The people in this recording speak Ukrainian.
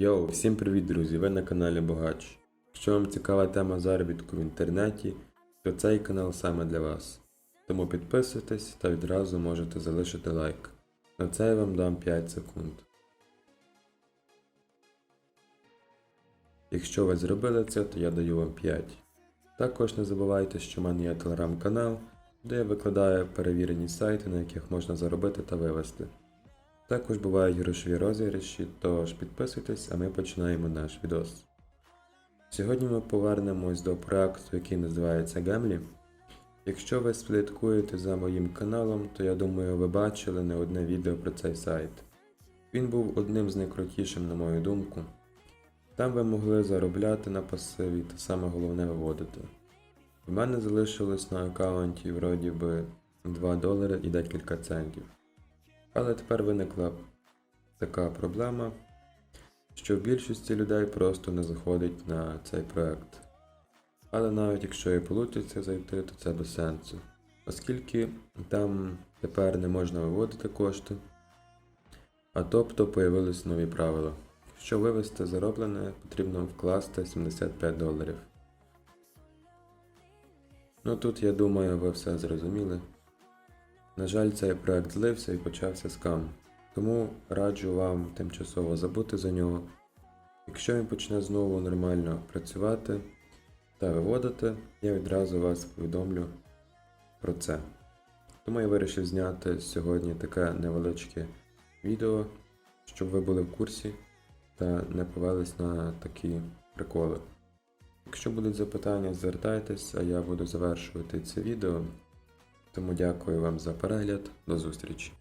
Йоу, всім привіт, друзі! Ви на каналі Богач. Якщо вам цікава тема заробітку в інтернеті, то цей канал саме для вас. Тому підписуйтесь та відразу можете залишити лайк. На це я вам дам 5 секунд. Якщо ви зробили це, то я даю вам 5. Також не забувайте, що в мене є телеграм-канал, де я викладаю перевірені сайти, на яких можна заробити та вивести. Також бувають грошові розіграші, тож підписуйтесь, а ми починаємо наш відос. Сьогодні ми повернемось до проекту, який називається Гемлі. Якщо ви слідкуєте за моїм каналом, то я думаю, ви бачили не одне відео про цей сайт. Він був одним з найкрутішим, на мою думку. Там ви могли заробляти на пасиві та саме головне виводити. В мене залишилось на аккаунті вроді би 2 долари і декілька центів. Але тепер виникла така проблема, що в більшості людей просто не заходить на цей проект. Але навіть якщо і вийде зайти, то це без сенсу. Оскільки там тепер не можна виводити кошти, а тобто появились нові правила. Щоб вивести зароблене, потрібно вкласти 75 доларів. Ну тут я думаю, ви все зрозуміли. На жаль, цей проект злився і почався скам. Тому раджу вам тимчасово забути за нього. Якщо він почне знову нормально працювати та виводити, я відразу вас повідомлю про це. Тому я вирішив зняти сьогодні таке невеличке відео, щоб ви були в курсі та не повелись на такі приколи. Якщо будуть запитання, звертайтесь, а я буду завершувати це відео. Тому дякую вам за перегляд. До зустрічі!